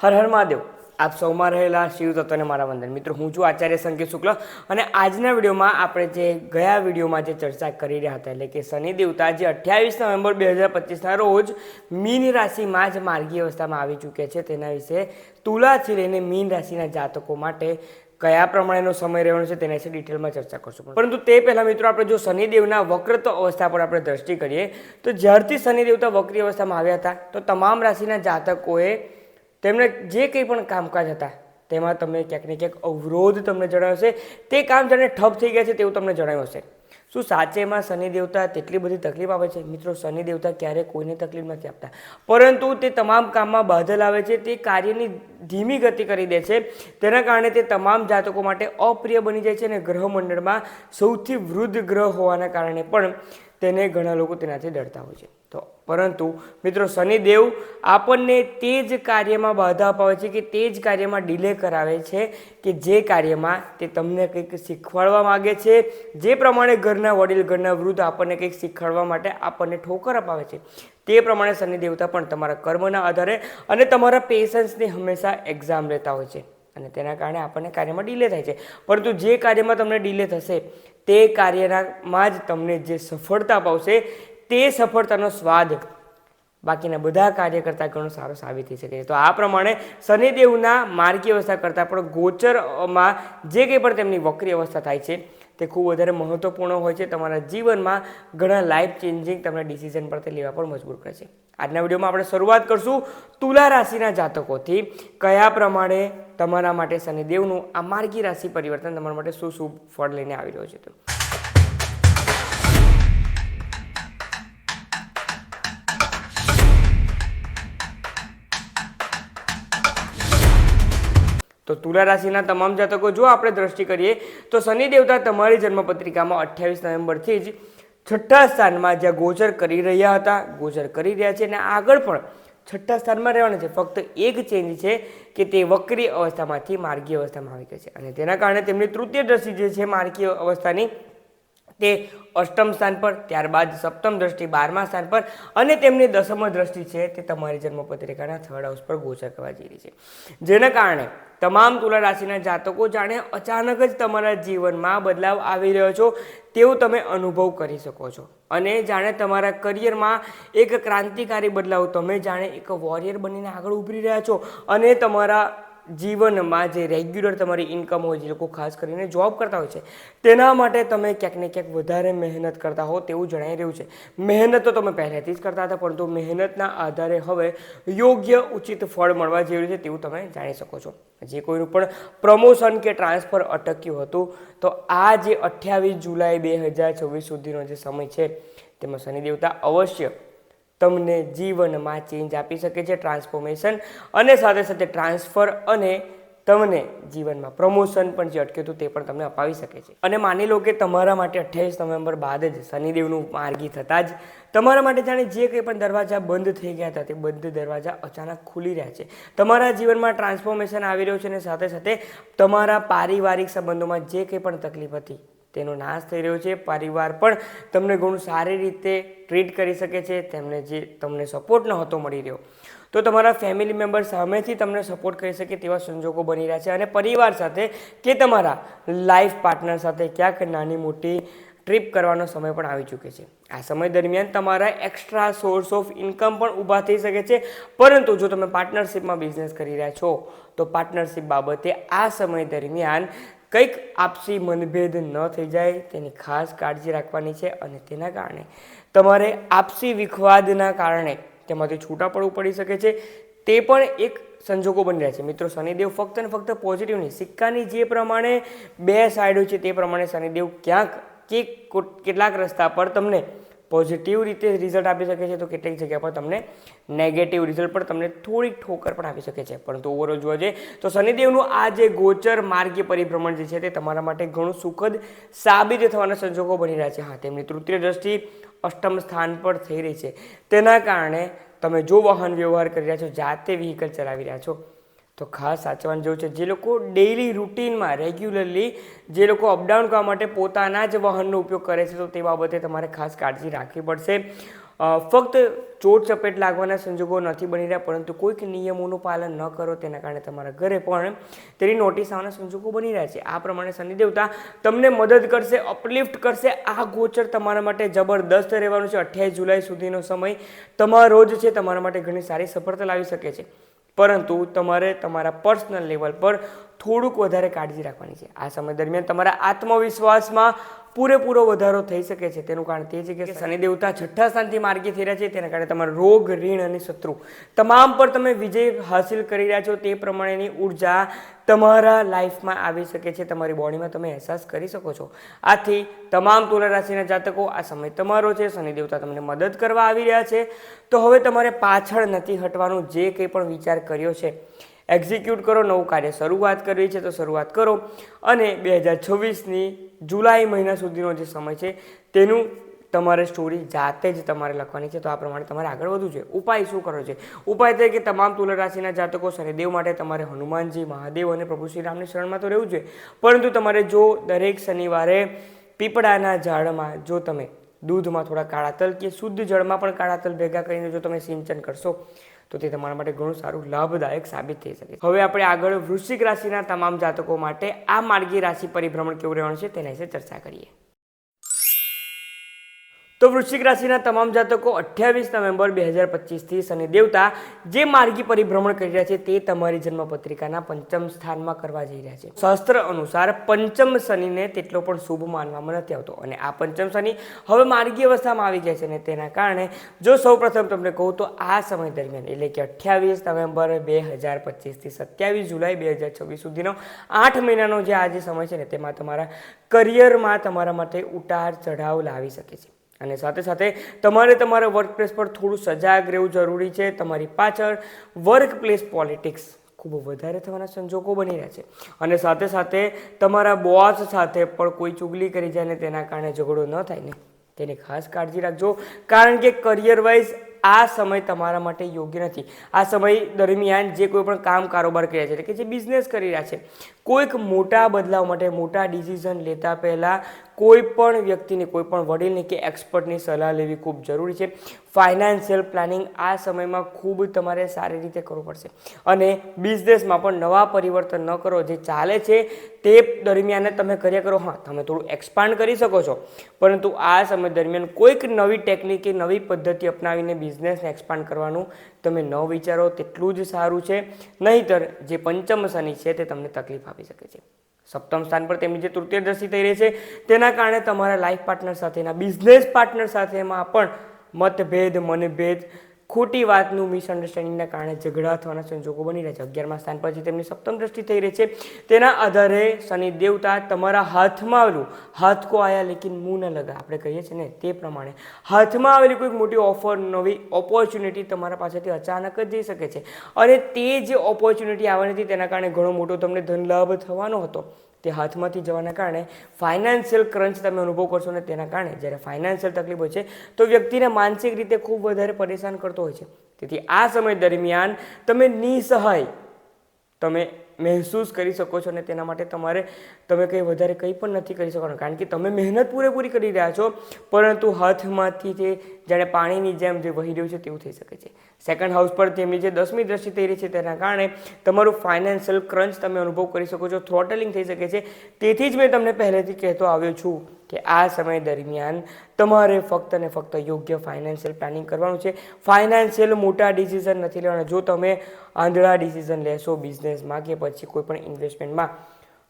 હર હર મહાદેવ. આપ સૌમાં રહેલા શિવ તત્વને મારા વંદન. મિત્રો, હું છું આચાર્ય સંકેત શુક્લ અને આજના વિડીયોમાં આપણે જે ગયા વિડીયોમાં જે ચર્ચા કરી રહ્યા હતા, એટલે કે શનિ દેવતા જે અઠ્યાવીસ નવેમ્બર બે હજાર પચીસના રોજ મીન રાશિમાં જ માર્ગી અવસ્થામાં આવી ચૂક્યા છે. તેના વિશે તુલાથી લઈને મીન રાશિના જાતકો માટે કયા પ્રમાણેનો સમય રહેવાનો છે તેના વિશે ડિટેલમાં ચર્ચા કરશું. પરંતુ તે પહેલાં મિત્રો, આપણે જો શનિદેવના વક્રત્વ અવસ્થા પર આપણે દ્રષ્ટિ કરીએ, તો જ્યારથી શનિદેવતા વક્રી અવસ્થામાં આવ્યા હતા, તો તમામ રાશિના જાતકોએ તેમને જે કંઈ પણ કામકાજ હતા, તેમાં તમને ક્યાંક ને ક્યાંક અવરોધ તમને જણાવ્યો હશે તે કામ જાણે ઠપ થઈ ગયા છે તેવું તમને જણાવ્યું હશે. શું સાચેમાં શનિ દેવતા તેટલી બધી તકલીફ આપે છે? મિત્રો, શનિ દેવતા ક્યારે કોઈને તકલીફ નથી આપતા. પરંતુ તે તમામ કામમાં બાધલ આવે છે, તે કાર્યની ધીમી ગતિ કરી દે છે. તેના કારણે તે તમામ જાતકો માટે અપ્રિય બની જાય છે અને ગ્રહમંડળમાં સૌથી વૃદ્ધ ગ્રહ હોવાના કારણે પણ તેને ઘણા લોકો તેનાથી ડરતા હોય છે. તો પરંતુ મિત્રો શનિદેવ આપણને તે જ કાર્યમાં બાધા અપાવે છે કે તે જ કાર્યમાં ડિલે કરાવે છે કે જે કાર્યમાં તે તમને કંઈક શીખવાડવા માગે છે. જે પ્રમાણે ઘરના વડીલ, ઘરના વૃદ્ધ આપણને કંઈક શીખવાડવા માટે આપણને ઠોકર અપાવે છે. તે પ્રમાણે શનિ દેવતા પણ તમારા કર્મના આધારે અને તમારા પેશન્સની હંમેશા એક્ઝામ લેતા હોય છે અને તેના કારણે આપણને કાર્યમાં ડિલે થાય છે. પરંતુ જે કાર્યમાં તમને ડિલે થશે, તે કાર્યમાં જ તમને જે સફળતા પાવશે તે સફળતાનો સ્વાદ બાકીના બધા કાર્ય કરતાં ઘણો સારો સાબિત થઈ શકે છે તો આ પ્રમાણે શનિદેવના માર્ગી અવસ્થા કરતાં પણ ગોચરમાં જે કંઈ પણ તેમની વક્રી અવસ્થા થાય છે, તે ખૂબ વધારે મહત્ત્વપૂર્ણ હોય છે. તમારા જીવનમાં ઘણા લાઈફ ચેન્જિંગ તમને ડિસિઝન પર તે લેવા પણ મજબૂર કરે છે. આજના વિડીયોમાં આપણે શરૂઆત કરશું તુલા રાશિના જાતકોથી. કયા પ્રમાણે તમારા માટે શનિદેવનું આ માર્ગી રાશિ પરિવર્તન તમારા માટે શું શુભ ફળ લઈને આવી રહ્યો છે તો તો તુલા રાશિના તમામ જાતકો, જો આપણે દ્રષ્ટિ કરીએ, તો શનિ દેવતા તમારી જન્મપત્રિકામાં અઠ્યાવીસ નવેમ્બરથી જ છઠ્ઠા સ્થાનમાં જ્યાં ગોચર કરી રહ્યા હતા, ગોચર કરી રહ્યા છે અને આગળ પણ છઠ્ઠા સ્થાનમાં રહેવાના છે. ફક્ત એક ચેન્જ છે કે તે વક્રી અવસ્થામાંથી માર્ગી અવસ્થામાં આવી ગયા છે. અને તેના કારણે તેમની તૃતીય દ્રષ્ટિ જે છે માર્ગી અવસ્થાની તે અષ્ટમ સ્થાન પર, ત્યારબાદ સપ્તમ દ્રષ્ટિ, બારમા સ્થાન પર અને તેમની દસમ દ્રષ્ટિ છે તે તમારી જન્મપત્રિકાના થર્ડ હાઉસ પર ગોચર કરવા જઈ રહી છે. જેના કારણે તમામ તુલા રાશિના જાતકો જાણે અચાનક જ તમારા જીવનમાં બદલાવ આવી રહ્યો છો તેવું તમે અનુભવ કરી શકો છો. અને જાણે તમારા કરિયરમાં એક ક્રાંતિકારી બદલાવ તમે જાણે એક વોરિયર બનીને આગળ ઉભરી રહ્યા છો અને તમારા જીવનમાં જે રેગ્યુલર તમારી ઇન્કમ હોય જે લોકો ખાસ કરીને જોબ કરતા હોય છે, તેના માટે તમે ક્યાંક ને ક્યાંક વધારે મહેનત કરતા હો તેવું જણાઈ રહ્યું છે. મહેનત તો તમે પહેલેથી જ કરતા હતા, પરંતુ મહેનતના આધારે હવે યોગ્ય ઉચિત ફળ મળવા જેવું છે તેવું તમે જાણી શકો છો. જે કોઈનું પણ પ્રમોશન કે ટ્રાન્સફર અટક્યું હતું, તો આ જે અઠ્યાવીસ જુલાઈ બે હજાર છવ્વીસ સુધીનો જે સમય છે, તેમાં શનિ દેવતા અવશ્ય તમને જીવનમાં ચેન્જ આપી શકે છે ટ્રાન્સફોર્મેશન અને સાથે સાથે ટ્રાન્સફર અને તમને જીવનમાં પ્રમોશન પણ જે અટક્યું હતું તે પણ તમને અપાવી શકે છે. અને માની લો કે તમારા માટે અઠ્યાવીસ નવેમ્બર બાદ જ શનિદેવનું માર્ગી થતાં જ તમારા માટે જાણે જે કંઈ પણ દરવાજા બંધ થઈ ગયા હતા તે બંધ દરવાજા અચાનક ખુલી રહ્યા છે. તમારા જીવનમાં ટ્રાન્સફોર્મેશન આવી રહ્યું છે અને સાથે સાથે તમારા પારિવારિક સંબંધોમાં જે કંઈ પણ તકલીફ હતી તેનો નાશ થઈ રહ્યો છે. પરિવાર પણ તમને ઘણું સારી રીતે ટ્રીટ કરી શકે છે. તેમને જે તમને સપોર્ટ નહોતો મળી રહ્યો. તો તમારા ફેમિલી મેમ્બર સામેથી તમને સપોર્ટ કરી શકે તેવા સંજોગો બની રહ્યા છે અને પરિવાર સાથે કે તમારા લાઈફ પાર્ટનર સાથે ક્યાંક નાની મોટી ટ્રીપ કરવાનો સમય પણ આવી ચૂકે છે. આ સમય દરમિયાન તમારા એક્સ્ટ્રા સોર્સ ઓફ ઇન્કમ પણ ઊભા થઈ શકે છે. પરંતુ જો તમે પાર્ટનરશિપમાં બિઝનેસ કરી રહ્યા છો, તો પાર્ટનરશિપ બાબતે આ સમય દરમિયાન કંઈક આપસી મનભેદ ન થઈ જાય તેની ખાસ કાળજી રાખવાની છે અને તેના કારણે તમારે આપસી વિખવાદના કારણે તેમાંથી છૂટા પડવું પડી શકે છે. તે પણ એક સંજોગો બની રહ્યા છે. મિત્રો, શનિદેવ ફક્ત ને ફક્ત પોઝિટિવ નહીં, સિક્કાની જે પ્રમાણે બે સાઈડો છે, તે પ્રમાણે શનિદેવ ક્યાંક કે કોટ- કેટલાક રસ્તા પર તમને પોઝિટિવ રીતે રિઝલ્ટ આપી શકે છે તો કેટલીક જગ્યા પર તમને નેગેટિવ રિઝલ્ટ પણ તમને થોડીક ઠોકર પણ આપી શકે છે. પરંતુ ઓવરઓલ જોવા જઈએ તો શનિદેવનું આ જે ગોચર માર્ગીય પરિભ્રમણ જે છે તે તમારા માટે ઘણું સુખદ સાબિત થવાના સંજોગો બની રહ્યા છે. હા, તેમની તૃતીય દ્રષ્ટિ અષ્ટમ સ્થાન પર થઈ રહી છે. તેના કારણે તમે જો વાહન વ્યવહાર કરી રહ્યા છો, જાતે વ્હીકલ ચલાવી રહ્યા છો તો ખાસ સાચવાનું જેવું છે. જે લોકો ડેઇલી રૂટીનમાં રેગ્યુલરલી જે લોકો અપડાઉન કરવા માટે પોતાના જ વાહનનો ઉપયોગ કરે છે, તો તે બાબતે તમારે ખાસ કાળજી રાખવી પડશે. ફક્ત ચોટ ચપેટ લાગવાના સંજોગો નથી બની રહ્યા, પરંતુ કોઈક નિયમોનું પાલન ન કરો, તેના કારણે તમારા ઘરે પણ તેની નોટિસ આવવાના સંજોગો બની રહ્યા છે. આ પ્રમાણે શનિદેવતા તમને મદદ કરશે અપલિફ્ટ કરશે. આ ગોચર તમારા માટે જબરદસ્ત રહેવાનું છે. અઠ્યાવીસ જુલાઈ સુધીનો સમય તમારો જ છે. તમારા માટે ઘણી સારી સફળતા લાવી શકે છે. પરંતુ તમારે તમારા પર્સનલ લેવલ પર થોડુંક વધારે કાળજી રાખવાની છે. આ સમય દરમિયાન તમારા આત્મવિશ્વાસમાં પૂરેપૂરો વધારો થઈ શકે છે. તેનું કારણ તે છે કે શનિ દેવતા છઠ્ઠા સ્થાનથી માર્ગી થઈ રહ્યા છે. તેના કારણે તમારા રોગ ઋણ અને શત્રુ તમામ પર તમે વિજય હાસિલ કરી રહ્યા છો. તે પ્રમાણેની ઊર્જા તમારા લાઈફમાં આવી શકે છે. તમારી બોડીમાં તમે અહેસાસ કરી શકો છો. આથી તમામ તુલા રાશિના જાતકો આ સમય તમારો છે. શનિ દેવતા તમને મદદ કરવા આવી રહ્યા છે. તો હવે તમારે પાછળ નથી હટવાનું જે કંઈ પણ વિચાર કર્યો છે. એક્ઝિક્યુટ કરો, નવું કાર્ય શરૂઆત કરવી છે તો શરૂઆત કરો. અને બે હજાર છવ્વીસની જુલાઈ મહિના સુધીનો જે સમય છે, તેનું તમારે સ્ટોરી જાતે જ તમારે લખવાની છે. તો આ પ્રમાણે તમારે આગળ વધવું છે ઉપાય શું કરો છે ઉપાય તે કે તમામ તુલા રાશિના જાતકો શનિદેવ માટે તમારે હનુમાનજી, મહાદેવ અને પ્રભુ શ્રી રામની શરણમાં તો રહેવું જોઈએ. પરંતુ તમારે જો દરેક શનિવારે પીપળાના ઝાડમાં જો તમે દૂધમાં થોડા કાળા તલ કે શુદ્ધ જળમાં પણ કાળા તલ ભેગા કરીને જો તમે સિંચન કરશો, તો તે તમારા માટે ઘણું સારું લાભદાયક સાબિત થઈ શકે હવે આપણે આગળ વૃશ્ચિક રાશિના તમામ જાતકો માટે આ માર્ગી રાશિ પરિભ્રમણ કેવું રહેવાનું છે તેના વિશે ચર્ચા કરીએ. તો વૃશ્ચિક રાશિના તમામ જાતકો અઠ્યાવીસ નવેમ્બર બે હજાર પચીસથી શનિ દેવતા જે માર્ગી પરિભ્રમણ કરી રહ્યા છે તે તમારી જન્મપત્રિકાના પંચમ સ્થાનમાં કરવા જઈ રહ્યા છે. શાસ્ત્ર અનુસાર પંચમ શનિને તેટલો પણ શુભ માનવામાં નથી આવતો અને આ પંચમ શનિ હવે માર્ગી અવસ્થામાં આવી ગયા છે અને તેના કારણે જો સૌપ્રથમ તમને કહું તો આ સમય દરમિયાન એટલે કે અઠ્યાવીસ નવેમ્બર બે હજાર પચીસથી સત્યાવીસ જુલાઈ બે હજાર છવ્વીસ સુધીનો આઠ મહિનાનો જે આ જે સમય છે ને તેમાં તમારા કરિયરમાં તમારા માટે ઉતાર ચઢાવ લાવી શકે છે. અને સાથે સાથે તમારે તમારા વર્ક પ્લેસ પર થોડું સજાગ રહેવું જરૂરી છે. તમારી પાછળ વર્ક પ્લેસ પોલિટિક્સ ખૂબ વધારે થવાના સંજોગો બની રહ્યા છે. અને સાથે સાથે તમારા બોસ સાથે પણ કોઈ ચુગલી કરી જાય ને તેના કારણે ઝઘડો ન થાય ને તેની ખાસ કાળજી રાખજો. કારણ કે કરિયર વાઇઝ આ સમય તમારા માટે યોગ્ય નથી. આ સમય દરમિયાન જે કોઈ પણ કામ કારોબાર કર્યા છે, એટલે કે જે બિઝનેસ કરી રહ્યા છે, કોઈક મોટા બદલાવ માટે મોટા ડિસિઝન લેતા પહેલાં કોઈ પણ વ્યક્તિની કોઈ પણ વડીલની કે એક્સપર્ટની સલાહ લેવી ખૂબ જરૂરી છે. ફાઇનાન્શિયલ પ્લાનિંગ આ સમયમાં ખૂબ તમારે સારી રીતે કરવું પડશે. અને બિઝનેસમાં પણ નવા પરિવર્તન ન કરો, જે ચાલે છે તે દરમિયાન તમે કર્યા કરો. હા, તમે થોડું એક્સપાન્ડ કરી શકો છો. પરંતુ આ સમય દરમિયાન કોઈક નવી ટેકનિક કે નવી પદ્ધતિ અપનાવીને બિઝનેસને એક્સપાન્ડ કરવાનું તમે ન વિચારો, તેટલું જ સારું છે. નહીંતર જે પંચમ શનિ છે તે તમને તકલીફ આપી શકે છે. સપ્તમ સ્થાન પર તેમની જે તૃતીય દ્રષ્ટિ થઈ રહી છે, તેના કારણે તમારા લાઈફ પાર્ટનર સાથેના બિઝનેસ પાર્ટનર સાથેમાં પણ મતભેદ, મનભેદ ખોટી વાતનું મિસઅન્ડરસ્ટેન્ડિંગના કારણે ઝઘડા થવાના સંજોગો બની રહ્યા છે. અગિયારમા સ્થાન પરથી તેમની સપ્તમ દ્રષ્ટિ થઈ રહી છે, તેના આધારે શનિ દેવતા તમારા હાથમાં આવેલું, હાથ કો આયા લેકિન મું ન લગા. આપણે કહીએ છીએ ને તે પ્રમાણે. હાથમાં આવેલી કોઈક મોટી ઓફર નવી ઓપોર્ચ્યુનિટી તમારા પાસેથી અચાનક જ જઈ શકે છે. અને તે જે ઓપોર્ચ્યુનિટી આવવાની હતી તેના કારણે ઘણો મોટો તમને ધન લાભ થવાનો હતો. તે હાથમાંથી જવાના કારણે ફાઇનાન્શિયલ ક્રંચ તમે અનુભવ કરશો ને તેના કારણે. જ્યારે ફાઇનાન્શિયલ તકલીફ હોય છે, તો વ્યક્તિને માનસિક રીતે ખૂબ વધારે પરેશાન કરતો હોય છે. તેથી આ સમય દરમિયાન તમે નિસહાય તમે મહેસૂસ કરી શકો છો અને તેના માટે તમારે, તમે કંઈ વધારે કંઈ પણ નથી કરી શકવાનું. કારણ કે તમે મહેનત પૂરેપૂરી કરી રહ્યા છો, પરંતુ હાથમાંથી તે જાણે પાણીની જેમ જે વહી રહ્યું છે તેવું થઈ શકે છે. સેકન્ડ હાઉસ પર તેમની જે દસમી દ્રષ્ટિ થઈ રહી છે તેના કારણે તમારું ફાઇનાન્શિયલ ક્રંચ તમે અનુભવ કરી શકો છો થ્રોટલિંગ થઈ શકે છે. તેથી જ મેં તમને પહેલેથી કહેતો આવ્યો છું કે આ સમય દરમિયાન તમારે ફક્ત ને ફક્ત યોગ્ય ફાઇનાન્શિયલ પ્લાનિંગ કરવાનું છે. ફાઇનાન્શિયલ મોટા ડિસિઝન નથી લેવાના. જો તમે આંધળા ડિસિઝન લેશો બિઝનેસમાં કે પછી કોઈ પણ ઇન્વેસ્ટમેન્ટમાં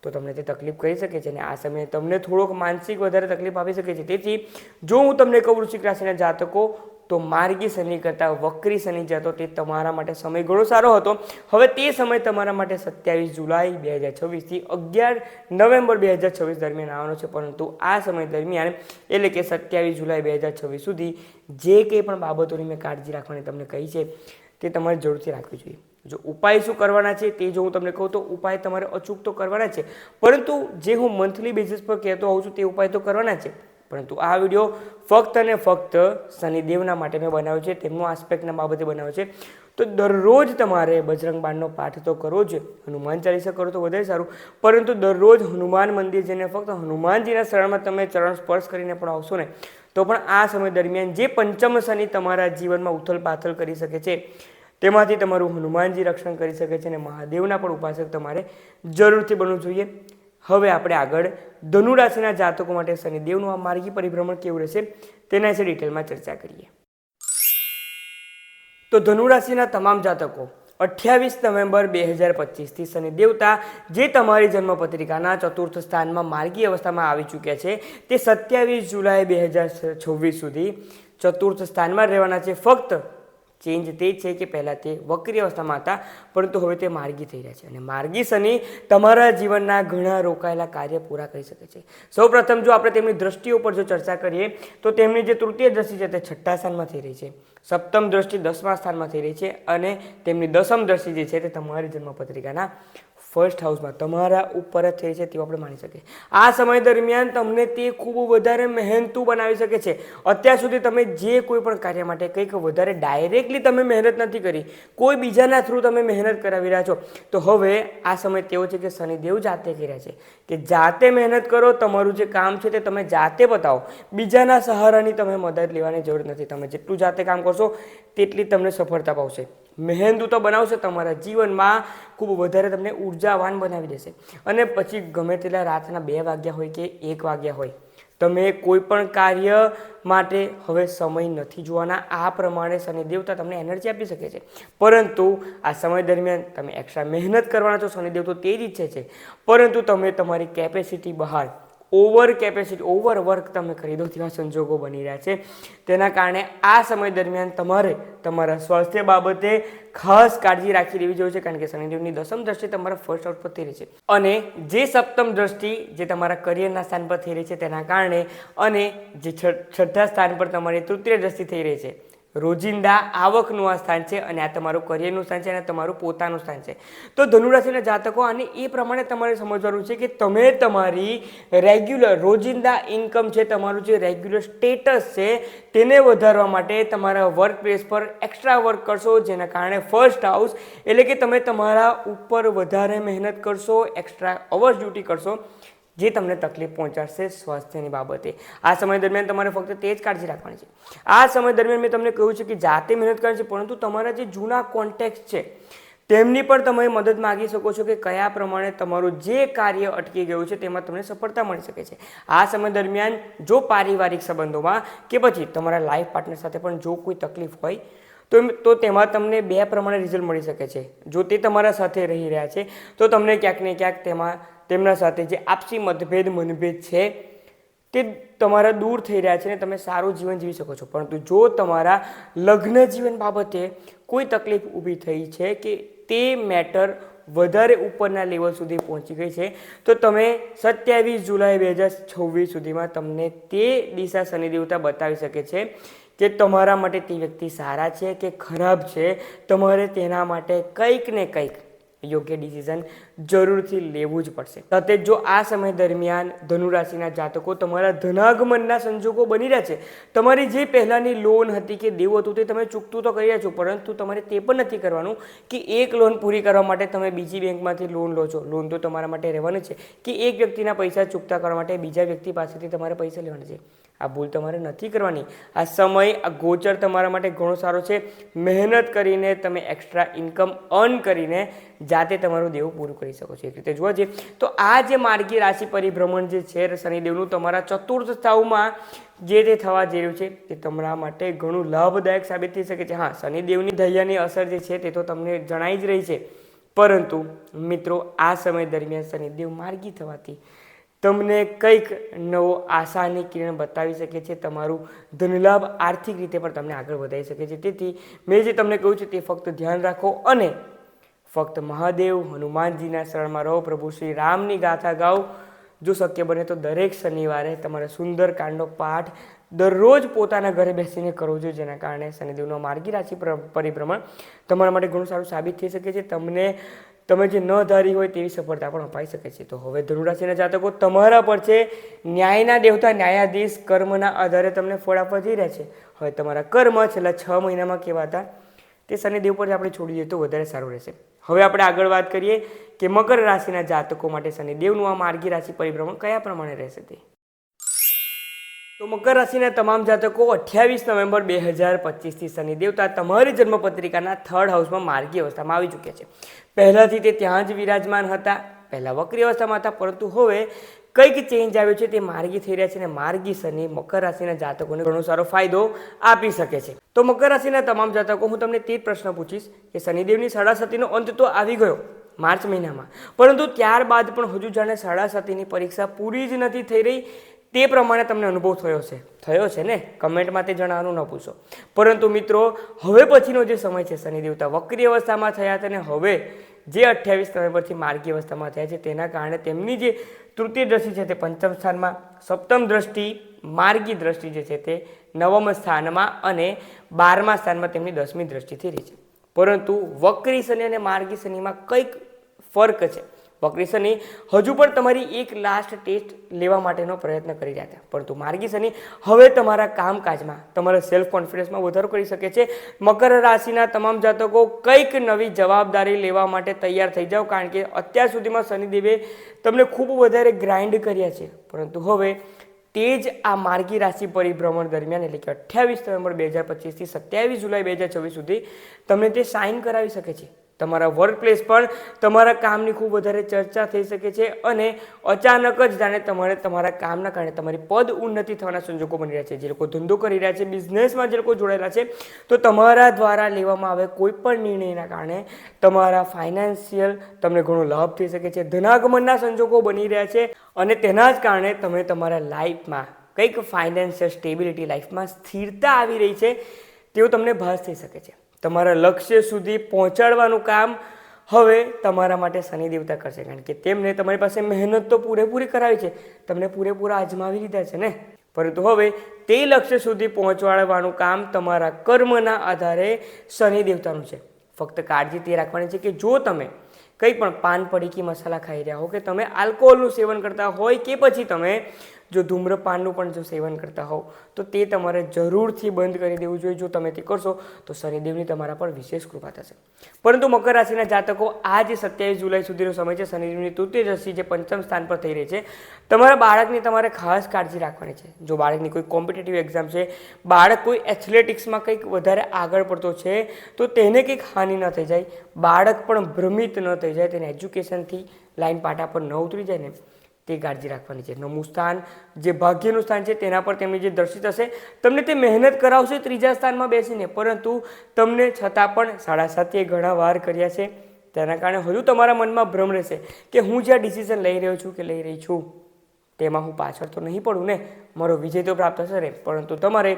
તો તમને તે તકલીફ કરી શકે છે અને આ સમયે તમને થોડોક માનસિક વધારે તકલીફ આપી શકે છે. તેથી, જો હું તમને કહું વૃશ્ચિક રાશિના જાતકો, તો માર્ગી શનિ કરતાં વક્રી શનિ જતો તે તમારા માટે સમય ઘણો સારો હતો. હવે તે સમય તમારા માટે સત્યાવીસ જુલાઈ બે હજાર છવ્વીસથી અગિયાર નવેમ્બર બે હજાર છવ્વીસ દરમિયાન આવવાનો છે. પરંતુ આ સમય દરમિયાન, એટલે કે સત્યાવીસ જુલાઈ બે હજાર છવ્વીસ સુધી જે કંઈ પણ બાબતોની મેં કાળજી રાખવાની તમને કહી છે, તે તમારે જરૂરથી રાખવી જોઈએ. જો ઉપાય શું કરવાના છે તે જો હું તમને કહું તો ઉપાય તમારે અચૂક તો કરવાના છે. પરંતુ જે હું મંથલી બેઝિસ પર કહેતો હોઉં છું તે ઉપાય તો કરવાના છે. પરંતુ આ વીડિયો ફક્ત અને ફક્ત શનિદેવના માટે મેં બનાવ્યો છે, તેમનો આસ્પેક્ટના બાબતે બનાવ્યો છે. તો દરરોજ તમારે બજરંગ બાણનો પાઠ તો કરવો જ, હનુમાન ચાલીસા કરો તો વધારે સારું. પરંતુ દરરોજ હનુમાન મંદિર જઈને ફક્ત હનુમાનજીના શરણમાં તમે ચરણ સ્પર્શ કરીને પણ આવશો ને, તો પણ આ સમય દરમિયાન જે પંચમ શનિ તમારા જીવનમાં ઉથલ પાથલ કરી શકે છે. તેમાંથી તમારું હનુમાનજી રક્ષણ કરી શકે છે અને મહાદેવના પણ ઉપાસક તમારે જરૂરથી બનવું જોઈએ. હવે આપણે આગળ ધનુ રાશિના જાતકો માટે શનિદેવનું આ માર્ગી પરિભ્રમણ કેવું રહેશે તેના વિશે ડિટેલમાં ચર્ચા કરીએ. તો ધનુ રાશિના તમામ જાતકો, અઠ્યાવીસ નવેમ્બર બે હજાર પચીસથી શનિ દેવતા જે તમારી જન્મપત્રિકાના ચતુર્થ સ્થાનમાં માર્ગી અવસ્થામાં આવી ચૂક્યા છે તે સત્યાવીસ જુલાઈ બે હજાર છવ્વીસ સુધી ચતુર્થ સ્થાનમાં રહેવાના છે. ફક્ત ચેન્જ તે છે કે પહેલાં તે વક્રી અવસ્થામાં હતા, પરંતુ હવે તે માર્ગી થઈ રહ્યા છે. અને માર્ગી શનિ તમારા જીવનના ઘણા રોકાયેલા કાર્ય પૂરા કરી શકે છે. સૌપ્રથમ જો આપણે તેમની દ્રષ્ટિઓ પર જો ચર્ચા કરીએ, તો તેમની જે તૃતીય દ્રષ્ટિ છે તે છઠ્ઠા સ્થાનમાં થઈ રહી છે. સપ્તમ દ્રષ્ટિ દસમા સ્થાનમાં થઈ રહી છે અને તેમની દસમ દ્રષ્ટિ જે છે તે તમારી જન્મપત્રિકાના ફર્સ્ટ હાઉસમાં તમારા ઉપર જ થઈ છે તેવું આપણે માની શકીએ. આ સમય દરમિયાન તમને તે ખૂબ વધારે મહેનતું બનાવી શકે છે. અત્યાર સુધી તમે જે કોઈ પણ કાર્ય માટે કંઈક વધારે ડાયરેક્ટલી તમે મહેનત નથી કરી, કોઈ બીજાના થ્રુ તમે મહેનત કરાવી રહ્યા છો, તો હવે આ સમય તેવો છે કે શનિદેવ જાતે કરી રહ્યા છે કે જાતે મહેનત કરો, તમારું જે કામ છે તે તમે જાતે બતાવો બીજાના સહારાની તમે મદદ લેવાની જરૂર નથી. તમે જેટલું જાતે કામ કરશો, તેટલી તમને સફળતા પાવશે. મહેનતુ તો બનાવશે તમારા જીવનમાં ખૂબ વધારે તમને ઉર્જાવાન બનાવી દેશે. અને પછી ગમે તેટલા રાતના બે વાગ્યા હોય કે એક વાગ્યા હોય, તમે કોઈ પણ કાર્ય માટે હવે સમય નથી જોવાના. આ પ્રમાણે શનિદેવતા તમને એનર્જી આપી શકે છે. પરંતુ આ સમય દરમિયાન તમે એક્સ્ટ્રા મહેનત કરવાના છો, શનિદેવ તો તે જ ઈચ્છે છે. પરંતુ તમે તમારી કેપેસિટી બહાર ઓવર કેપેસિટી ઓવર વર્ક તમે ખરીદો તેવા સંજોગો બની રહ્યા છે. તેના કારણે આ સમય દરમિયાન તમારે તમારા સ્વાસ્થ્ય બાબતે ખાસ કાળજી રાખી લેવી જોઈએ છે કારણ કે શનિદેવની દસમ દ્રષ્ટિ તમારા ફર્સ્ટ હાઉસ પર થઈ રહી છે. અને જે સપ્તમ દ્રષ્ટિ જે તમારા કરિયરના સ્થાન પર થઈ રહી છે તેના કારણે અને જે છઠ્ઠા સ્થાન પર તમારી તૃતીય દ્રષ્ટિ થઈ રહી છે. રોજિંદા આવકનું આ સ્થાન છે અને આ તમારું કરિયરનું સ્થાન છે અને તમારું પોતાનું સ્થાન છે. તો ધનુરાશિના જાતકો અને એ પ્રમાણે તમારે સમજવાનું છે કે તમે તમારી રેગ્યુલર રોજિંદા ઇન્કમ છે તમારું જે રેગ્યુલર સ્ટેટસ છે તેને વધારવા માટે તમારા વર્ક પ્લેસ પર એક્સ્ટ્રા વર્ક કરશો, જેના કારણે ફર્સ્ટ હાઉસ એટલે કે તમે તમારા ઉપર વધારે મહેનત કરશો એક્સ્ટ્રા અવર્સ ડ્યુટી કરશો. જે તમને તકલીફ પહોંચાડશે સ્વાસ્થ્યની બાબતે. આ સમય દરમિયાન તમારે ફક્ત તે જ કાળજી રાખવાની છે. આ સમય દરમિયાન મેં તમને કહ્યું છે કે જાતે મહેનત કરવાની છે, પરંતુ તમારા જે જૂના કોન્ટેક્ટ છે, તેમની પણ તમે મદદ માગી શકો છો કે કયા પ્રમાણે તમારું જે કાર્ય અટકી ગયું છે, તેમાં તમને સફળતા મળી શકે છે. આ સમય દરમિયાન જો પારિવારિક સંબંધોમાં કે પછી તમારા લાઈફ પાર્ટનર સાથે પણ જો કોઈ તકલીફ હોય, તો તો તેમાં તમને બે પ્રમાણે રિઝલ્ટ મળી શકે છે. જો તે તમારા સાથે રહી રહ્યા છે, તો તમને ક્યાંક ને ક્યાંક તેમાં તેમના સાથે જે આપસી મતભેદ, મનભેદ છે, તે તમારા દૂર થઈ રહ્યા છે ને તમે સારું જીવન જીવી શકો છો. પરંતુ જો તમારા લગ્ન જીવન બાબતે કોઈ તકલીફ ઊભી થઈ છે કે તે મેટર વધારે ઉપરના લેવલ સુધી પહોંચી ગઈ છે, તો તમે સત્યાવીસ જુલાઈ બે હજાર છવ્વીસ સુધીમાં તમને તે દિશા શનિદેવતા બતાવી શકે છે કે તમારા માટે તે વ્યક્તિ સારા છે કે ખરાબ છે. તમારે તેના માટે કંઈક ને કંઈક યોગ્ય ડિસિઝન જરૂરથી લેવું જ પડશે. સાથે જો આ સમય દરમિયાન ધનુરાશિના જાતકો તમારા ધનાગમનના સંજોગો બની રહ્યા છે. તમારી જે પહેલાંની લોન હતી કે દેવું હતું તે તમે ચૂકતું તો કરી રહ્યા છો, પરંતુ તમારે તે પણ નથી કરવાનું કે એક લોન પૂરી કરવા માટે તમે બીજી બેંકમાંથી લોન લો છો. લોન તો તમારા માટે રહેવાની છે. કે એક વ્યક્તિના પૈસા ચૂકતા કરવા માટે બીજા વ્યક્તિ પાસેથી તમારે પૈસા લેવાના છે. આ ભૂલ તમારે નથી કરવાની. આ સમય, આ ગોચર તમારા માટે ઘણો સારો છે. મહેનત કરીને તમે એક્સ્ટ્રા ઇન્કમ અર્ન કરીને જાતે તમારું દેવું પૂરું કરી શકો છો. એક રીતે જોવા જઈએ તો આ જે માર્ગી રાશિ પરિભ્રમણ જે છે શનિદેવનું, તમારા ચતુર્થ સ્થાવમાં જે તે થવા જઈ રહ્યું છે, તે તમારા માટે ઘણું લાભદાયક સાબિત થઈ શકે છે. હા, શનિદેવની ધૈયાની અસર જે છે તે તો તમને જણાઈ જ રહી છે. પરંતુ મિત્રો, આ સમય દરમિયાન શનિદેવ માર્ગી થવાથી તમને કંઈક નવો આશાની કિરણ બતાવી શકે છે, તમારું ધનલાભ આર્થિક રીતે પણ તમને આગળ વધારી શકે છે. તેથી મેં જે તમને કહ્યું છે તે ફક્ત ધ્યાન રાખો અને ફક્ત મહાદેવ હનુમાનજીના શરણમાં રહો. પ્રભુ શ્રી રામની ગાથા ગાઓ. જો શક્ય બને તો દરેક શનિવારે તમારે સુંદર કાંડો પાઠ દરરોજ પોતાના ઘરે બેસીને કરવો જોઈએ જેના કારણે શનિદેવનો માર્ગી રાશિ પરિભ્રમણ તમારા માટે ઘણું સારું સાબિત થઈ શકે છે. તમને તમે જે ન ધારી હોય તેવી સફળતા પણ અપાઈ શકે છે. તો હવે ધનુરાશિના જાતકો તમારા પર છે. ન્યાયના દેવતા, ન્યાયાધીશ કર્મના આધારે તમને ફળ આપવા જઈ રહ્યા છે. હવે તમારા કર્મ છેલ્લા છ મહિનામાં કેવા હતા તે શનિદેવ પર આપણે છોડી દઈએ તો વધારે સારું રહેશે. હવે આપણે આગળ વાત કરીએ કે મકર રાશિના જાતકો માટે શનિદેવનું આ માર્ગી રાશિ પરિભ્રમણ કયા પ્રમાણે રહેશે તે? તો મકર રાશિના તમામ જાતકો અઠ્યાવીસ નવેમ્બર બે હજાર પચીસથી શનિદેવતા તમારી જન્મપત્રિકાના થર્ડ હાઉસમાં માર્ગી અવસ્થામાં આવી ચૂક્યા છે. પહેલાંથી તે ત્યાં જ વિરાજમાન હતા, પહેલાં વક્રી અવસ્થામાં હતા, પરંતુ હવે કંઈક ચેન્જ આવ્યો છે, તે માર્ગી થઈ રહ્યા છે અને માર્ગી શનિ મકર રાશિના જાતકોને ઘણો સારો ફાયદો આપી શકે છે. તો મકર રાશિના તમામ જાતકો, હું તમને તે જ પ્રશ્ન પૂછીશ કે શનિદેવની સાડાસતીનો અંત તો આવી ગયો માર્ચ મહિનામાં, પરંતુ ત્યારબાદ પણ હજુ જાણે સાડાસતીની પરીક્ષા પૂરી જ નથી થઈ રહી. તે પ્રમાણે તમને અનુભવ થયો છે. થયો છે ને? કમેન્ટમાં તે જણાવવાનું ન પૂછો. પરંતુ મિત્રો, હવે પછીનો જે સમય છે શનિ દેવતા વક્રી અવસ્થામાં થયા હતા અને હવે જે અઠ્યાવીસ નવેમ્બરથી માર્ગી અવસ્થામાં થયા છે, તેના કારણે તેમની જે તૃતીય દ્રષ્ટિ છે તે પંચમ સ્થાનમાં, સપ્તમ દ્રષ્ટિ, માર્ગી દ્રષ્ટિ જે છે તે નવમ સ્થાનમાં અને બારમા સ્થાનમાં તેમની દસમી દ્રષ્ટિ થઈ રહી છે. પરંતુ વક્રી શનિ અને માર્ગી શનિમાં કંઈક ફર્ક છે. વક્રી શનિ હજુ પણ તમારી એક લાસ્ટ ટેસ્ટ લેવા માટેનો પ્રયત્ન કરી રહ્યા હતા પરંતુ માર્ગી શનિ હવે તમારા કામકાજમાં, તમારા સેલ્ફ કોન્ફિડન્સમાં વધારો કરી શકે છે. મકર રાશિના તમામ જાતકો કંઈક નવી જવાબદારી લેવા માટે તૈયાર થઈ જાઓ, કારણ કે અત્યાર સુધીમાં શનિદેવે તમને ખૂબ વધારે ગ્રાઇન્ડ કર્યા છે. પરંતુ હવે તે જ આ માર્ગી રાશિ પરિભ્રમણ દરમિયાન, એટલે કે અઠ્યાવીસ નવેમ્બર બે હજાર પચીસથી સત્યાવીસ જુલાઈ બે હજાર છવ્વીસ સુધી તમને તે સાઇન કરાવી શકે છે. તમારા વર્ક પ્લેસ પણ તમારા કામની ખૂબ વધારે ચર્ચા થઈ શકે છે અને અચાનક જ જાણે તમારે તમારા કામના કારણે તમારી પદ ઉન્નતિ થવાના સંજોગો બની રહ્યા છે. જે લોકો ધંધો કરી રહ્યા છે બિઝનેસમાં જે લોકો જોડાયેલા છે, તો તમારા દ્વારા લેવામાં આવે કોઈ પણ નિર્ણયના કારણે તમારા ફાઇનાન્શિયલ તમને ઘણો લાભ થઈ શકે છે. ધનાગમનના સંજોગો બની રહ્યા છે અને તેના જ કારણે તમે તમારા લાઈફમાં કંઈક ફાઇનાન્શિયલ સ્ટેબિલિટી લાઈફમાં સ્થિરતા આવી રહી છે તેવું તમને ભાસ થઈ શકે છે. તમારા લક્ષ્ય સુધી પહોંચાડવાનું કામ હવે તમારા માટે શનિ દેવતા કરશે. કારણ કે તેમને તમારી પાસે મહેનત તો પૂરેપૂરી કરાવી છે. તમને પૂરેપૂરા અજમાવી લીધા છે ને? પરંતુ હવે તે લક્ષ્ય સુધી પહોંચાડવાનું કામ તમારા કર્મના આધારે શનિ દેવતાનું છે. ફક્ત કાળજી તે રાખવાની છે કે જો તમે કંઈ પણ પાન પડીકી મસાલા ખાઈ રહ્યા હો કે તમે આલ્કોહોલનું સેવન કરતા હોય કે પછી તમે જો ધૂમ્રપાનનું પણ જો સેવન કરતા હોવ, તો તે તમારે જરૂરથી બંધ કરી દેવું જોઈએ. જો તમે તે કરશો, તો શનિદેવની તમારા પર વિશેષ કૃપા થશે. પરંતુ મકર રાશિના જાતકો, આ જે સત્યાવીસ જુલાઈ સુધીનો સમય છે, શનિદેવની તૃતીય દ્રષ્ટિ જે પંચમ સ્થાન પર થઈ રહી છે, તમારા બાળકની તમારે ખાસ કાળજી રાખવાની છે. જો બાળકની કોઈ કોમ્પિટેટિવ એક્ઝામ છે, બાળક કોઈ એથ્લેટિક્સમાં કંઈક વધારે આગળ પડતો છે, તો તેને કંઈક હાનિ ન થઈ જાય. બાળક પણ ભ્રમિત ન થઈ જાય, તેને એજ્યુકેશનથી લાઈન પાટા પર ન ઉતરી જાય ને તે કાળજી રાખવાની છે. નવમું સ્થાન જે ભાગ્યનું સ્થાન છે તેના પર તેમની જે દર્શિત હશે, તમને તે મહેનત કરાવશે ત્રીજા સ્થાનમાં બેસીને. પરંતુ તમને છતાં પણ સાડા સાતે ઘણા વાર કર્યા છે. તેના કારણે હજુ તમારા મનમાં ભ્રમ રહેશે કે હું જ્યાં ડિસિઝન લઈ રહ્યો છું કે લઈ રહી છું, તેમાં હું પાછળ તો નહીં પડું ને? મારો વિજય તો પ્રાપ્ત થશે ને. પરંતુ તમારે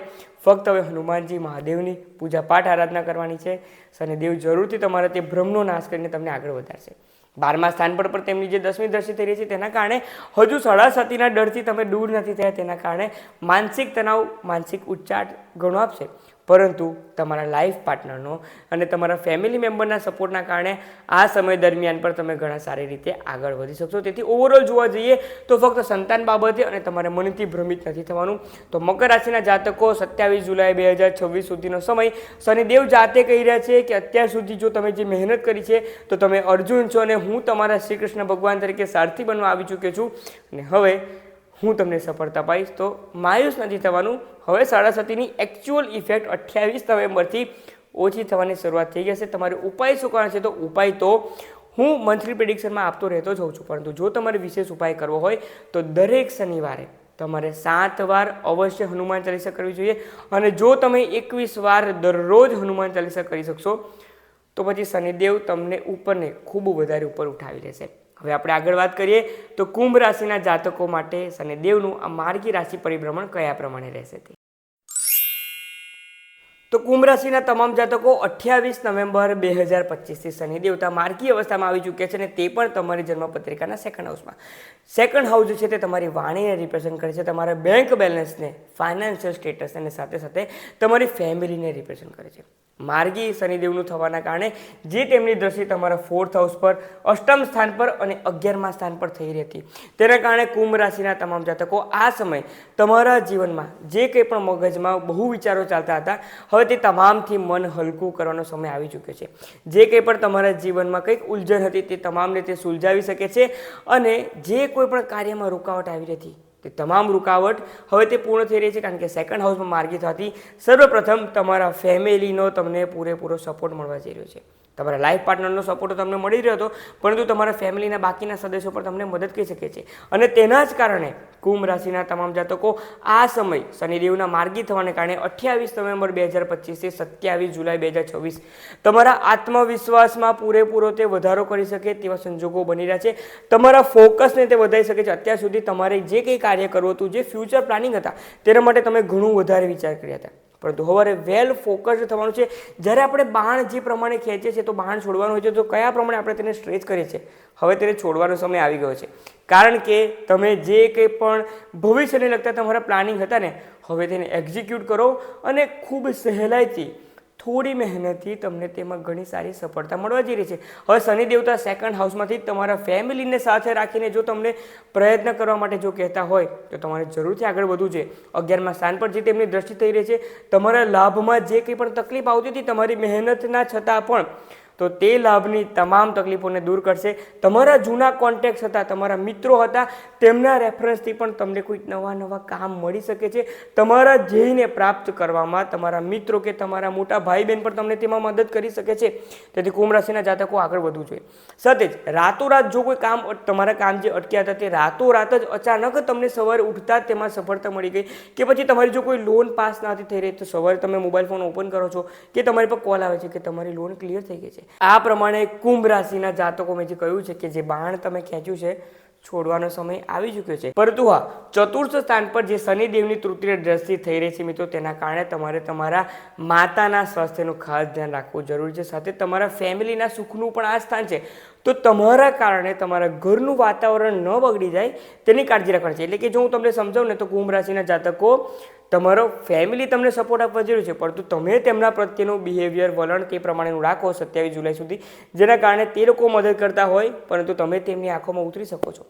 ફક્ત હવે હનુમાનજી મહાદેવની પૂજા પાઠ આરાધના કરવાની છે. શનિદેવ જરૂરથી તમારે તે ભ્રમનો નાશ કરીને તમને આગળ વધારશે. બારમા સ્થાન પર પણ તેમની જે દસમી દ્રષ્ટિ થઈ રહી છે તેના કારણે હજુ સડાસતીના ડરથી તમે દૂર નથી થયા, તેના કારણે માનસિક તણાવ, માનસિક ઉચ્ચાટ ઘણો આપશે. પરંતુ તમારા લાઈફ પાર્ટનરનો અને તમારા ફેમિલી મેમ્બરના સપોર્ટના કારણે આ સમય દરમિયાન પણ તમે ઘણા સારી રીતે આગળ વધી શકશો. તેથી ઓવરઓલ જોવા જઈએ તો ફક્ત સંતાન બાબતે અને તમારે મનથી ભ્રમિત નથી થવાનું. તો મકર રાશિના જાતકો સત્યાવીસ જુલાઈ બે હજાર છવ્વીસ સુધીનો સમય. શનિદેવ જાતે કહી રહ્યા છે કે અત્યાર સુધી જો તમે જે મહેનત કરી છે, તો તમે અર્જુન છો અને હું તમારા શ્રી કૃષ્ણ ભગવાન તરીકે સારથી બનવા આવી ચૂક્યો છું. અને હવે હું તમને સફળતા પાઈશ. તો માયુસ નથી થવાનું. હવે સાડાસતીની એકચ્યુઅલ ઇફેક્ટ અઠ્યાવીસ નવેમ્બરથી ઓછી થવાની શરૂઆત થઈ જશે. તમારે ઉપાય શું કરવાનો છે? તો ઉપાય તો હું મંથલી પ્રિડિક્શનમાં આપતો રહેતો જ હોઉં છું. પરંતુ જો તમારે વિશેષ ઉપાય કરવો હોય, તો દરેક શનિવારે તમારે સાત વાર અવશ્ય હનુમાન ચાલીસા કરવી જોઈએ. અને જો તમે એકવીસ વાર દરરોજ હનુમાન ચાલીસા કરી શકશો, તો પછી શનિદેવ તમને ઉપરને ખૂબ વધારે ઉપર ઉઠાવી લેશે. હવે આપણે આગળ વાત કરીએ તો કુંભ રાશિના જાતકો માટે શનિદેવનું આ માર્ગી રાશિ પરિભ્રમણ કયા પ્રમાણે રહેશે તે? તો કુંભ રાશિના તમામ જાતકો અઠ્યાવીસ નવેમ્બર બે હજાર પચીસથી શનિ દેવતા માર્ગી અવસ્થામાં આવી ચૂક્યા છે અને તે પણ તમારી જન્મપત્રિકાના સેકન્ડ હાઉસમાં સેકન્ડ હાઉસ છે તે તમારી વાણીને રિપ્રેઝન્ટ કરે છે, તમારા બેંક બેલેન્સને ફાઇનાન્શિયલ સ્ટેટસ અને સાથે સાથે તમારી ફેમિલીને રિપ્રેઝન્ટ કરે છે. માર્ગી શનિદેવનું થવાના કારણે જે તેમની દ્રષ્ટિ તમારા ફોર્થ હાઉસ પર, અષ્ટમ સ્થાન પર અને અગિયારમા સ્થાન પર થઈ રહી હતી. તેના કારણે કુંભ રાશિના તમામ જાતકો આ સમય તમારા જીવનમાં જે કંઈ પણ મગજમાં બહુ વિચારો ચાલતા હતા હવે તે તમામથી મન હલકું કરવાનો સમય આવી ચૂક્યો છે. જે કંઈ પણ તમારા જીવનમાં કંઈક ઉલઝન હતી તે તમામને તે સુલઝાવી શકે છે અને જે કોઈ પણ કાર્યમાં રૂકાવટ આવી હતી તે તમામ રૂકાવટ હવે તે પૂર્ણ થઈ રહી છે કારણ કે સેકન્ડ હાઉસમાં માર્ગી થવાથી સર્વપ્રથમ તમારા ફેમિલીનો તમને પૂરેપૂરો સપોર્ટ મળવા જઈ રહ્યો છે. તમારા લાઈફ પાર્ટનરનો સપોર્ટ તમને મળી રહ્યો હતો, પરંતુ તમારા ફેમિલીના બાકીના સદસ્યો પણ તમને મદદ કરી શકે છે. અને તેના જ કારણે કુંભ રાશિના તમામ જાતકો આ સમય શનિદેવના માર્ગી થવાને કારણે અઠ્યાવીસ નવેમ્બર બે હજાર પચીસથી સત્યાવીસ જુલાઈ બે હજાર છવ્વીસ તમારા આત્મવિશ્વાસમાં પૂરેપૂરો તે વધારો કરી શકે તેવા સંજોગો બની રહ્યા છે. તમારા ફોકસને તે વધારી શકે છે. અત્યાર સુધી તમારે જે કંઈ કાર્ય કરવું હતું જે ફ્યુચર પ્લાનિંગ હતા. તેના માટે તમે ઘણું વધારે વિચાર કર્યા હતા. પરંતુ હવે વેલ ફોકસ્ડ થવાનું છે. જ્યારે આપણે બાણ જે પ્રમાણે ખેંચીએ છીએ તો બાણ છોડવાનું હોય છે, તો કયા પ્રમાણે આપણે તેને સ્ટ્રેચ કરીએ છીએ? હવે તેને છોડવાનો સમય આવી ગયો છે. કારણ કે તમે જે કંઈ પણ ભવિષ્યને લગતા તમારા પ્લાનિંગ હતા ને, હવે તેને એક્ઝિક્યુટ કરો અને ખૂબ સહેલાઈથી થોડી મહેનતથી તમને તેમાં ઘણી સારી સફળતા મળવા જઈ રહી છે. હવે શનિ દેવતા સેકન્ડ હાઉસમાંથી તમારા ફેમિલીને સાથે રાખીને જો તમને પ્રયત્ન કરવા માટે જો કહેતા હોય, તો તમારે જરૂરથી આગળ વધવું છે. અગિયારમાં સ્થાન પર જે તેમની દ્રષ્ટિ થઈ રહી છે, તમારા લાભમાં જે કંઈ પણ તકલીફ આવતી હતી, તમારી મહેનતના છતાં પણ તો તે લાભની તમામ તકલીફોને દૂર કરશે. તમારા જૂના કોન્ટેક્ટ હતા, તમારા મિત્રો હતા, તેમના રેફરન્સથી પણ તમને કોઈક નવા નવા કામ મળી શકે છે. તમારા ધ્યેયને પ્રાપ્ત કરવામાં તમારા મિત્રો કે તમારા મોટા ભાઈ બહેન પણ તમને તેમાં મદદ કરી શકે છે. તેથી કુંભ રાશિના જાતકો આગળ વધવું જોઈએ. સાથે જ રાતોરાત જો કોઈ કામ તમારા કામ જે અટક્યા હતા તે રાતોરાત જ અચાનક તમને સવારે ઉઠતા તેમાં સફળતા મળી ગઈ કે પછી તમારી જો કોઈ લોન પાસ નથી થઈ રહી તો સવારે તમે મોબાઈલ ફોન ઓપન કરો છો કે તમારી પર કોલ આવે છે કે તમારી લોન ક્લિયર થઈ ગઈ છે. આ પ્રમાણે કુંભ રાશિના જાતકો મેં જે કહ્યું છે કે જે બાણ તમે ખેંચ્યું છે, છોડવાનો સમય આવી ચૂક્યો છે. પરંતુ હા, ચતુર્થ સ્થાન પર જે શનિદેવની તૃતીય દ્રષ્ટિ થઈ રહી છે મિત્રો, તેના કારણે તમારે તમારા માતાના સ્વાસ્થ્યનું ખાસ ધ્યાન રાખવું જરૂરી છે. સાથે તમારા ફેમિલીના સુખનું પણ આ સ્થાન છે. તો તમારા કારણે તમારા ઘરનું વાતાવરણ ન બગડી જાય તેની કાળજી રાખવાની છે. એટલે કે જો હું તમને સમજાવું ને તો કુંભ રાશિના જાતકો તમારો ફેમિલી તમને સપોર્ટ આપવા જરૂર છે, પરંતુ તમે તેમના પ્રત્યેનું બિહેવિયર વલણ તે પ્રમાણેનું રાખો સત્યાવીસ જુલાઈ સુધી, જેના કારણે તે લોકો મદદ કરતા હોય, પરંતુ તમે તેમની આંખોમાં ઉતરી શકો છો.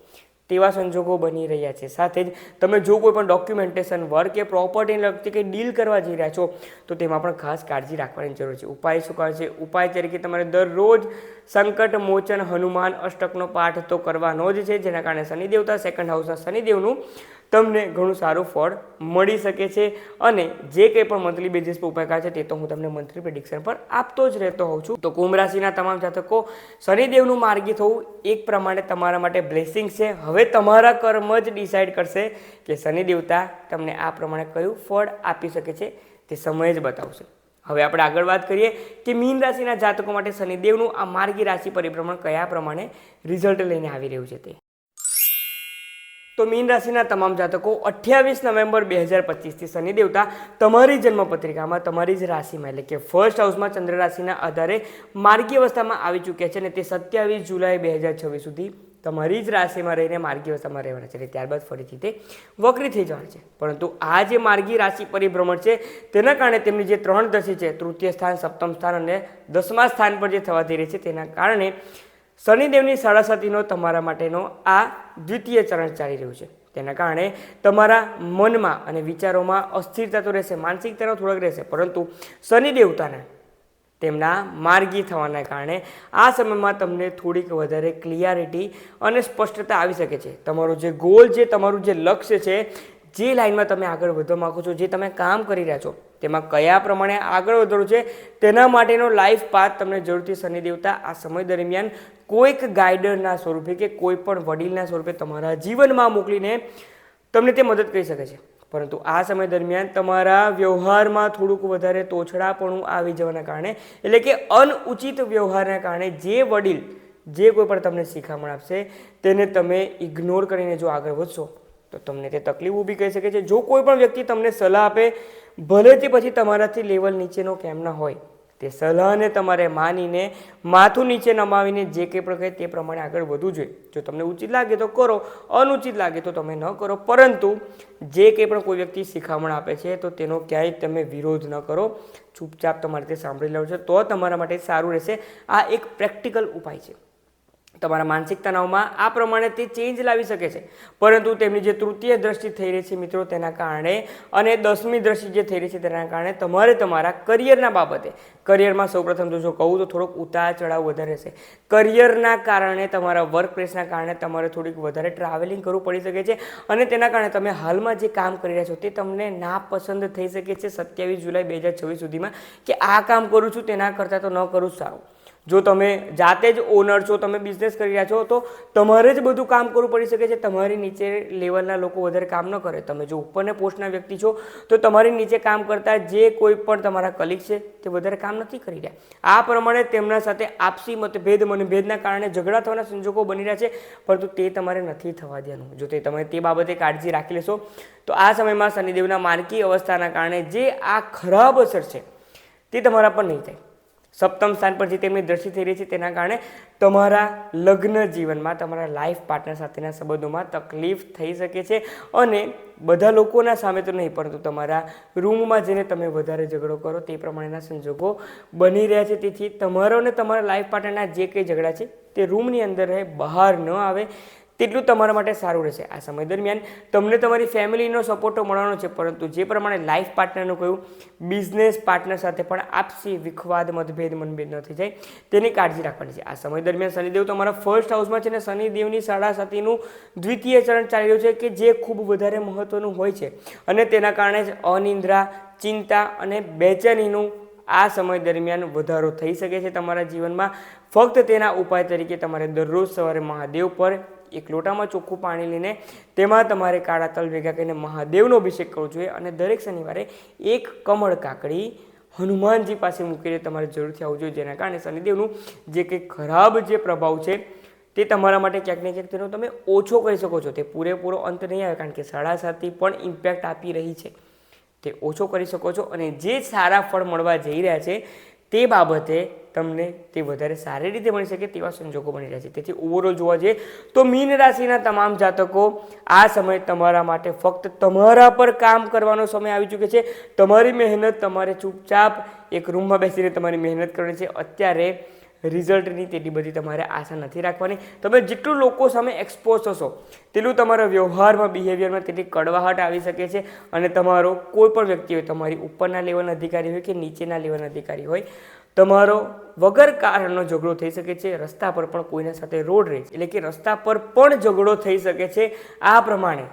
તેવા સંજોગો બની રહ્યા છે. સાથે જ તમે જો કોઈ પણ ડોક્યુમેન્ટેશન વર્ક કે પ્રોપર્ટીને લગતી કંઈ ડીલ કરવા જઈ રહ્યા છો, તો તેમાં પણ ખાસ કાળજી રાખવાની જરૂર છે. ઉપાય શું છે? ઉપાય તરીકે તમારે દરરોજ સંકટ, મોચન, હનુમાન અષ્ટકનો પાઠ તો કરવાનો જ છે, જેના કારણે શનિદેવતા સેકન્ડ હાઉસના શનિદેવનું તમને ઘણું સારું ફળ મળી શકે છે. અને જે કંઈ પણ મંથલી બેઝિસ પર ઉપાય છે તે તો હું તમને મંથલી પ્રિડિક્શન પર આપતો જ રહેતો હોઉં છું. તો કુંભ રાશિના તમામ જાતકો, શનિદેવનું માર્ગી થવું એક પ્રમાણે તમારા માટે બ્લેસિંગ છે. હવે તમારા કર્મ જ ડિસાઈડ કરશે કે શનિદેવતા તમને આ પ્રમાણે કયું ફળ આપી શકે છે તે સમય જ બતાવશે. હવે આપણે આગળ વાત કરીએ કે મીન રાશિના જાતકો માટે શનિદેવનું આ માર્ગી રાશિ પરિભ્રમણ કયા પ્રમાણે રિઝલ્ટ લઈને આવી રહ્યું છે તે. તો મીન રાશિના તમામ જાતકો અઠ્યાવીસ નવેમ્બર બે હજાર પચીસથી શનિ દેવતા તમારી જન્મપત્રિકામાં તમારી જ રાશિમાં, એટલે કે ફર્સ્ટ હાઉસમાં ચંદ્ર રાશિના આધારે માર્ગી અવસ્થામાં આવી ચૂક્યા છે અને તે સત્યાવીસ જુલાઈ બે હજાર છવ્વીસ સુધી તમારી જ રાશિમાં રહીને માર્ગી અવસ્થામાં રહેવાના છે. એટલે ત્યારબાદ ફરીથી તે વક્રી થઈ જવાના છે. પરંતુ આ જે માર્ગી રાશિ પરિભ્રમણ છે, તેના કારણે તેમની જે ત્રણ દશી છે, તૃતીય સ્થાન, સપ્તમ સ્થાન અને દસમા સ્થાન પર જે થવા જઈ રહી છે, તેના કારણે શનિદેવની સાડાસાતીનો તમારા માટેનો આ દ્વિતીય ચરણ ચાલી રહ્યું છે. તેના કારણે તમારા મનમાં અને વિચારોમાં અસ્થિરતા તો રહેશે, માનસિકતાનો થોડોક રહેશે, પરંતુ શનિ દેવતાને તેમના માર્ગી થવાના કારણે આ સમયમાં તમને થોડીક વધારે ક્લિયરિટી અને સ્પષ્ટતા આવી શકે છે. તમારો જે ગોલ છે, તમારું જે લક્ષ્ય છે, જે લાઈનમાં તમે આગળ વધવા માગો છો, જે તમે કામ કરી રહ્યા છો, તેમાં કયા પ્રમાણે આગળ વધવાનું છે, તેના માટેનો લાઈફ પાથ તમને જરૂરથી શનિ દેવતા આ સમય દરમિયાન કોઈક ગાઈડરના સ્વરૂપે કે કોઈ પણ વડીલના સ્વરૂપે તમારા જીવનમાં મોકલીને તમને તે મદદ કરી શકે છે. પરંતુ આ સમય દરમિયાન તમારા વ્યવહારમાં થોડુંક વધારે તોછડાપણું આવી જવાના કારણે, એટલે કે અનઉચિત વ્યવહારના કારણે જે વડીલ જે કોઈ પણ તમને શિખામણ આપશે, તેને તમે ઇગ્નોર કરીને જો આગળ વધશો, તો તમને તે તકલીફ ઊભી કહી શકે છે. જો કોઈ પણ વ્યક્તિ તમને સલાહ આપે ભલે તે પછી તમારાથી લેવલ નીચેનો કેમ ના હોય તે સલાહને તમારે માનીને માથું નીચે નમાવીને જે કંઈ પણ કહે તે પ્રમાણે આગળ વધવું જોઈએ. જો તમને ઉચિત લાગે તો કરો, અનુચિત લાગે તો તમે ન કરો. પરંતુ જે કંઈ પણ કોઈ વ્યક્તિ શિખામણ આપે છે તો તેનો ક્યાંય તમે વિરોધ ન કરો. ચૂપચાપ તમારે તે સાંભળી લેવું છે તો તમારા માટે સારું રહેશે. આ એક પ્રેક્ટિકલ ઉપાય છે. તમારા માનસિક તણાવમાં આ પ્રમાણે તે ચેન્જ લાવી શકે છે. પરંતુ તેમની જે તૃતીય દ્રષ્ટિ થઈ રહી છે મિત્રો તેના કારણે અને દસમી દ્રષ્ટિ જે થઈ રહી છે તેના કારણે તમારે તમારા કરિયરના બાબતે કરિયરમાં સૌપ્રથમ જો કહું તો થોડોક ઉતાર ચઢાવ વધારે રહેશે કરિયરના કારણે તમારા વર્ક પ્લેસના કારણે તમારે થોડીક વધારે ટ્રાવેલિંગ કરવું પડી શકે છે અને તેના કારણે તમે હાલમાં જે કામ કરી રહ્યા છો તે તમને નાપસંદ થઈ શકે છે. સત્યાવીસ જુલાઈ બે હજાર છવ્વીસ સુધીમાં કે આ કામ કરું છું તેના કરતાં તો ન કરું સારું. જો તમે જાતે જ ઓનર છો, તમે બિઝનેસ કરી રહ્યા છો, તો તમારે જ બધું કામ કરવું પડી શકે છે. તમારી નીચે લેવલના લોકો વધારે કામ ન કરે. તમે જો ઉપરના પોસ્ટના વ્યક્તિ છો, તો તમારી નીચે કામ કરતા જે કોઈ પણ તમારા કલીગ છે, તે વધારે કામ નથી કરી રહ્યા. આ પ્રમાણે તેમના સાથે આપસી મતભેદ, મનભેદના કારણે ઝઘડા થવાના સંજોગો બની રહ્યા છે, પરંતુ તે તમારે નથી થવા દેવાનું. જો તે તમે તે બાબતે કાળજી રાખી લેશો, તો આ સમયમાં શનિદેવના માનકી અવસ્થાના કારણે જે આ ખરાબ અસર છે, તે તમારા પર નહીં થાય. સપ્તમ સ્થાન પર જે તેમની દ્રષ્ટિ થઈ રહી છે તેના કારણે તમારા લગ્ન જીવનમાં તમારા લાઈફ પાર્ટનર સાથેના સંબંધોમાં તકલીફ થઈ શકે છે અને બધા લોકોના સામે તો નહીં, પરંતુ તમારા રૂમમાં જઈને તમે વધારે ઝઘડો કરો તે પ્રમાણેના સંજોગો બની રહ્યા છે. તેથી તમારો અને તમારા લાઈફ પાર્ટનરના જે કંઈ ઝઘડા છે તે રૂમની અંદર રહે, બહાર ન આવે. તેટલું તમારા માટે સારું રહેશે. આ સમય દરમિયાન તમને તમારી ફેમિલીનો સપોર્ટ મળવાનો છે, પરંતુ જે પ્રમાણે લાઈફ પાર્ટનરનું કહ્યું, બિઝનેસ પાર્ટનર સાથે પણ આપસી વિખવાદ, મતભેદ, મનભેદ ન થઈ જાય, તેની કાળજી રાખવાની છે. આ સમય દરમિયાન શનિદેવ તમારા ફર્સ્ટ હાઉસમાં છે અને શનિદેવની સાડા સાતીનું દ્વિતીય ચરણ ચાલી રહ્યું છે કે જે ખૂબ વધારે મહત્વનું હોય છે. અને તેના કારણે જ અનિંદ્રા, ચિંતા અને બેચેનીનું આ સમય દરમિયાન વધારો થઈ શકે છે તમારા જીવનમાં. ફક્ત તેના ઉપાય તરીકે તમારે દરરોજ સવારે મહાદેવ પર એક લોટામાં ચોખ્ખું પાણી લઈને તેમાં તમારે કાળા તલ ભેગા કરીને મહાદેવનો અભિષેક કરવો જોઈએ અને દરેક શનિવારે એક કમળ કાકડી હનુમાનજી પાસે મૂકીને તમારે જરૂરથી આવવું જોઈએ. જેના કારણે શનિદેવનું જે કંઈ ખરાબ જે પ્રભાવ છે તે તમારા માટે ક્યાંક ને ક્યાંક તેનો તમે ઓછો કરી શકો છો. તે પૂરેપૂરો અંત નહીં આવે કારણ કે સાડા સાતથી પણ ઇમ્પેક્ટ આપી રહી છે. તે ઓછો કરી શકો છો અને જે સારા ફળ મળવા જઈ રહ્યા છે તે બાબતે તમને તે વધારે સારી રીતે મળી શકે તેવા સંજોગો બની રહ્યા છે. તેથી ઓવરઓલ જોવા જઈએ તો મીન રાશિના તમામ જાતકો આ સમય તમારા માટે ફક્ત તમારા પર કામ કરવાનો સમય આવી ચૂક્યો છે. તમારી મહેનત તમારે ચૂપચાપ એક રૂમમાં બેસીને તમારી મહેનત કરવાની છે. અત્યારે રિઝલ્ટની તેટલી બધી તમારે આશા નથી રાખવાની. તમે જેટલું લોકો સામે એક્સપોઝ થશો, તેટલું તમારા વ્યવહારમાં બિહેવિયરમાં તેટલી કડવાહટ આવી શકે છે અને તમારો કોઈ પણ વ્યક્તિ હોય, તમારી ઉપરના લેવલના અધિકારી હોય કે નીચેના લેવલના અધિકારી હોય, તમારો વગર કારણનો ઝઘડો થઈ શકે છે, રસ્તા પર પણ કોઈના સાથે રોડ રેજ એટલે કે રસ્તા પર પણ ઝઘડો થઈ શકે છે. આ પ્રમાણે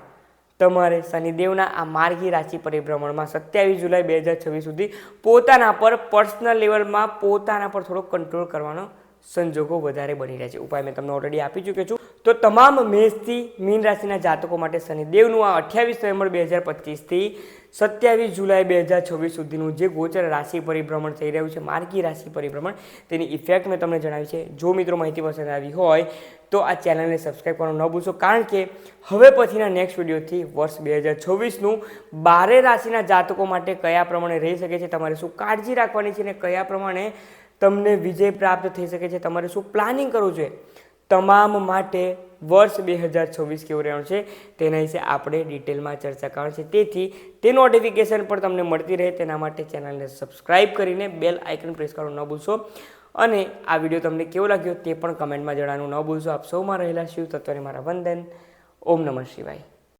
તમારે શનિદેવના આ માર્ગી રાશિ પરિભ્રમણમાં સત્યાવીસ જુલાઈ બે હજાર છવ્વીસ સુધી પોતાના પર પર્સનલ લેવલમાં પોતાના પર થોડો કંટ્રોલ કરવાનો સંજોગો વધારે બની રહ્યા છે. ઉપાય મેં તમને ઓલરેડી આપી ચૂક્યો છું. તો તમામ મેષથી મીન રાશિના જાતકો માટે શનિદેવનું આ અઠ્યાવીસ નવેમ્બર બે હજાર પચીસથી સત્યાવીસ જુલાઈ બે હજાર છવ્વીસ સુધીનું જે ગોચર રાશિ પરિભ્રમણ થઈ રહ્યું છે, માર્ગી રાશિ પરિભ્રમણ, તેની ઇફેક્ટ મેં તમને જણાવી છે. જો મિત્રો માહિતી પસંદ આવી હોય, તો આ ચેનલને સબસ્ક્રાઈબ કરવાનું ન ભૂલશો, કારણ કે હવે પછીના નેક્સ્ટ વિડીયોથી વર્ષ બે હજાર છવ્વીસનું બારે રાશિના જાતકો માટે કયા પ્રમાણે રહી શકે છે, તમારે શું કાળજી રાખવાની છે અને કયા પ્રમાણે તમને વિજય પ્રાપ્ત થઈ શકે છે, તમારે શું પ્લાનિંગ કરવું જોઈએ તમામ માટે વર્ષ બે હજાર છવ્વીસ કેવું રહેવાનું છે? તેના વિશે આપણે ડિટેલમાં ચર્ચા કરવાની છે. તેથી તે નોટિફિકેશન પણ તમને મળતી રહે. તેના માટે ચેનલને સબસ્ક્રાઇબ કરીને બેલ આઇકન પ્રેસ કરવાનું ન ભૂલશો. અને આ વીડિયો તમને કેવો લાગ્યો તે પણ કમેન્ટમાં જણાવવાનું ન ભૂલશો. આપ સૌમાં રહેલા શિવ તત્વને મારા વંદન. ઓમ નમઃ શિવાય.